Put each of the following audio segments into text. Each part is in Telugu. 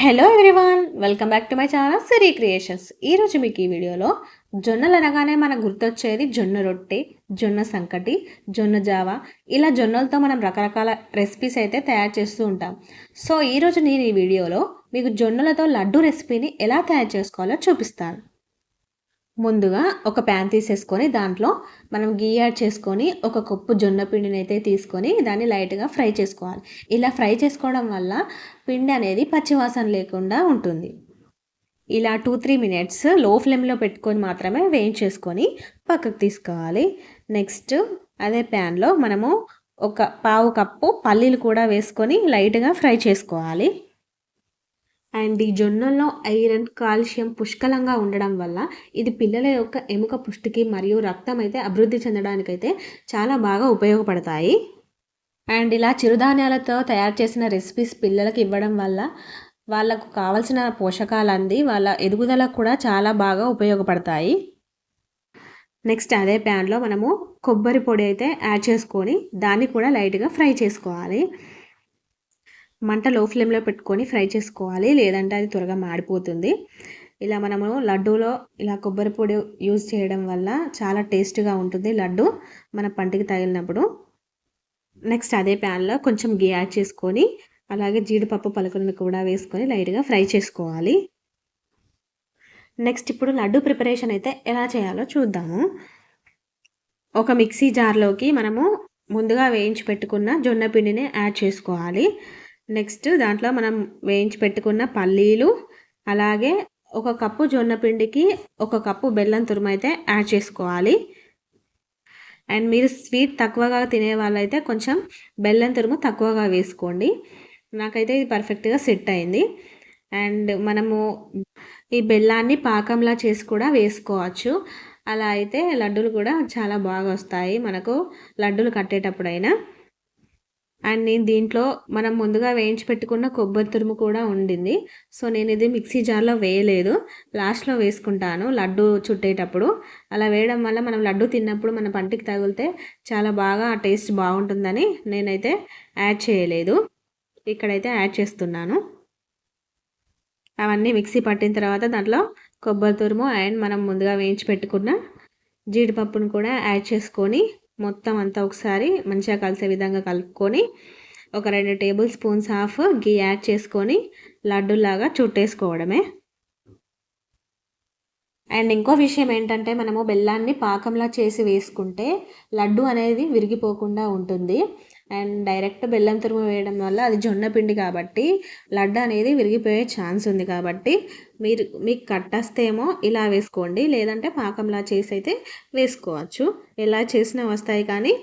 Hello everyone welcome back to my channel Siri creations ఈరోజు మీకు ఈ వీడియోలో జొన్నలు అనగానే మనకు గుర్తొచ్చేది జొన్న రొట్టె జొన్న సంకటి జొన్న జావ. ఇలా జొన్నలతో మనం రకరకాల రెసిపీస్ అయితే తయారు చేస్తూ ఉంటాం. సో ఈరోజు నేను ఈ వీడియోలో మీకు జొన్నలతో లడ్డు రెసిపీని ఎలా తయారు చేసుకోవాలో చూపిస్తాను. ముందుగా ఒక ప్యాన్ తీసేసుకొని దాంట్లో మనం గీ యాడ్ చేసుకొని ఒక కప్పు జొన్న పిండిని అయితే తీసుకొని దాన్ని లైట్గా ఫ్రై చేసుకోవాలి. ఇలా ఫ్రై చేసుకోవడం వల్ల పిండి అనేది పచ్చివాసన లేకుండా ఉంటుంది. ఇలా టూ త్రీ మినిట్స్లో ఫ్లేమ్లో పెట్టుకొని మాత్రమే వేయించేసుకొని పక్కకు తీసుకోవాలి. నెక్స్ట్ అదే ప్యాన్లో మనము ఒక పావు కప్పు పల్లీలు కూడా వేసుకొని లైట్గా ఫ్రై చేసుకోవాలి. అండ్ ఈ జొన్నల్లో ఐరన్ కాల్షియం పుష్కలంగా ఉండడం వల్ల ఇది పిల్లల యొక్క ఎముక పుష్టికి మరియు రక్తం అయితే అభివృద్ధి చెందడానికైతే చాలా బాగా ఉపయోగపడతాయి. అండ్ ఇలా చిరుధాన్యాలతో తయారు చేసిన రెసిపీస్ పిల్లలకి ఇవ్వడం వల్ల వాళ్ళకు కావలసిన పోషకాలు అంది వాళ్ళ ఎదుగుదలకు కూడా చాలా బాగా ఉపయోగపడతాయి. నెక్స్ట్ అదే ప్యాన్లో మనము కొబ్బరి పొడి అయితే యాడ్ చేసుకొని దాన్ని కూడా లైట్గా ఫ్రై చేసుకోవాలి. మంట లో ఫ్లేమ్లో పెట్టుకొని ఫ్రై చేసుకోవాలి. లేదంటే అది త్వరగా మాడిపోతుంది. ఇలా మనము లడ్డూలో ఇలా కొబ్బరి పొడి యూజ్ చేయడం వల్ల చాలా టేస్ట్గా ఉంటుంది లడ్డు మన పంటికి తగిలినప్పుడు. నెక్స్ట్ అదే ప్యాన్లో కొంచెం గీ యాడ్ చేసుకొని అలాగే జీడిపప్పు పలుకులను కూడా వేసుకొని లైట్గా ఫ్రై చేసుకోవాలి. నెక్స్ట్ ఇప్పుడు లడ్డు ప్రిపరేషన్ అయితే ఎలా చేయాలో చూద్దాము. ఒక మిక్సీ జార్లోకి మనము ముందుగా వేయించి పెట్టుకున్న జొన్న పిండిని యాడ్ చేసుకోవాలి. నెక్స్ట్ దాంట్లో మనం వేయించి పెట్టుకున్న పల్లీలు అలాగే ఒక కప్పు జొన్న పిండికి ఒక కప్పు బెల్లం తురుము అయితే యాడ్ చేసుకోవాలి. అండ్ మీరు స్వీట్ తక్కువగా తినే వాళ్ళైతే కొంచెం బెల్లం తురుము తక్కువగా వేసుకోండి. నాకైతే ఇది పర్ఫెక్ట్గా సెట్ అయింది. అండ్ మనము ఈ బెల్లాన్ని పాకంలా చేసి కూడా వేసుకోవచ్చు. అలా అయితే లడ్డూలు కూడా చాలా బాగా వస్తాయి మనకు లడ్డూలు కట్టేటప్పుడైనా. అండ్ నేను దీంట్లో మనం ముందుగా వేయించి పెట్టుకున్న కొబ్బరి తురుము కూడా ఉండింది. సో నేను ఇది మిక్సీ జార్లో వేయలేదు. లాస్ట్లో వేసుకుంటాను లడ్డు చుట్టేటప్పుడు. అలా వేయడం వల్ల మనం లడ్డు తిన్నప్పుడు మన పంటికి తగిలితే చాలా బాగా ఆ టేస్ట్ బాగుంటుందని నేనైతే యాడ్ చేయలేదు. ఇక్కడైతే యాడ్ చేస్తున్నాను. అవన్నీ మిక్సీ పట్టిన తర్వాత దాంట్లో కొబ్బరి తురుము అండ్ మనం ముందుగా వేయించి పెట్టుకున్న జీడిపప్పును కూడా యాడ్ చేసుకొని మొత్తం అంతా ఒకసారి మంచిగా కలిసే విధంగా కలుపుకొని ఒక రెండు tablespoons of ghee add చేసుకొని లడ్డులాగా చుట్టేసుకోవడమే. అండ్ ఇంకో విషయం ఏంటంటే మనము బెల్లాన్ని పాకంలా చేసి వేసుకుంటే లడ్డు అనేది విరిగిపోకుండా ఉంటుంది. అండ్ డైరెక్ట్ బెల్లం తురుము వేయడం వల్ల అది జొన్న పిండి కాబట్టి లడ్డు అనేది విరిగిపోయే ఛాన్స్ ఉంది కాబట్టి మీరు మీకు కట్టస్తేమో ఇలా వేసుకోండి లేదంటే పాకంలా చేసి అయితే వేసుకోవచ్చు. ఎలా చేసినా వస్తాయి కానీ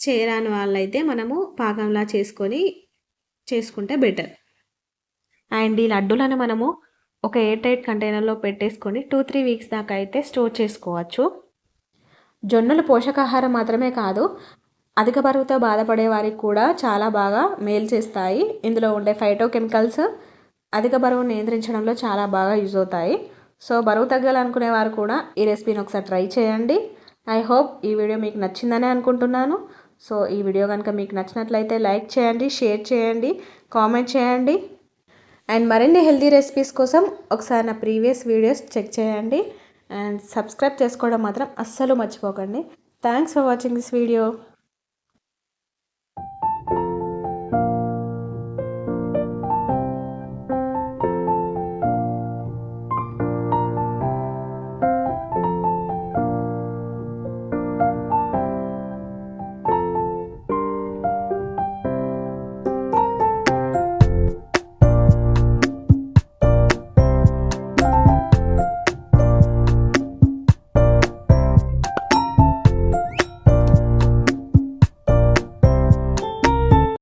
చేయరాని వాళ్ళైతే మనము పాకంలా చేసుకొని చేసుకుంటే బెటర్. అండ్ ఈ లడ్డులను మనము ఒక ఎయిర్ టైట్ కంటైనర్లో పెట్టేసుకొని టూ త్రీ వీక్స్ దాకా అయితే స్టోర్ చేసుకోవచ్చు. జొన్నలు పోషకాహారం మాత్రమే కాదు అధిక బరువుతో బాధపడే వారికి కూడా చాలా బాగా మేలు చేస్తాయి. ఇందులో ఉండే ఫైటోకెమికల్స్ అధిక బరువు నియంత్రించడంలో చాలా బాగా యూజ్ అవుతాయి. సో బరువు తగ్గాలనుకునే వారు కూడా ఈ రెసిపీని ఒకసారి ట్రై చేయండి. ఐ హోప్ ఈ వీడియో మీకు నచ్చిందనే అనుకుంటున్నాను. సో ఈ వీడియో కనుక మీకు నచ్చినట్లయితే లైక్ చేయండి షేర్ చేయండి కామెంట్ చేయండి. అండ్ మరిన్ని హెల్తీ రెసిపీస్ కోసం ఒకసారి నా ప్రీవియస్ వీడియోస్ చెక్ చేయండి. అండ్ సబ్స్క్రైబ్ చేసుకోవడం మాత్రం అస్సలు మర్చిపోకండి. Thanks for watching this video